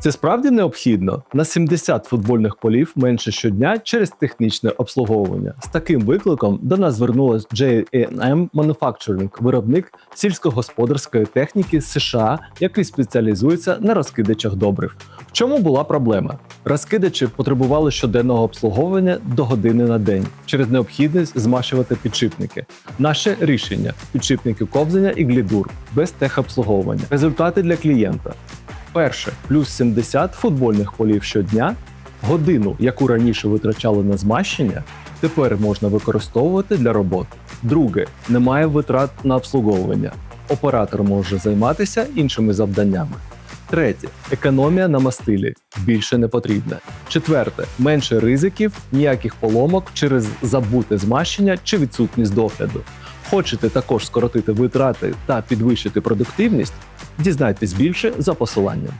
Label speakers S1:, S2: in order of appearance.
S1: Це справді необхідно на 70 футбольних полів менше щодня через технічне обслуговування. З таким викликом до нас звернулась J&M Manufacturing, виробник сільськогосподарської техніки США, який спеціалізується на розкидачах добрив. В чому була проблема? Розкидачі потребували щоденного обслуговування до години на день через необхідність змащувати підшипники. Наше рішення підшипники ковзання і глідур без техобслуговування. Результати для клієнта. Перше плюс 70 футбольних полів щодня. Годину, яку раніше витрачали на змащення, тепер можна використовувати для роботи. Друге, немає витрат на обслуговування. Оператор може займатися іншими завданнями. Третє економія на мастилі більше не потрібна. Четверте менше ризиків, ніяких поломок через забуте змащення чи відсутність догляду. Хочете також скоротити витрати та підвищити продуктивність? Дізнайтесь більше за посиланням.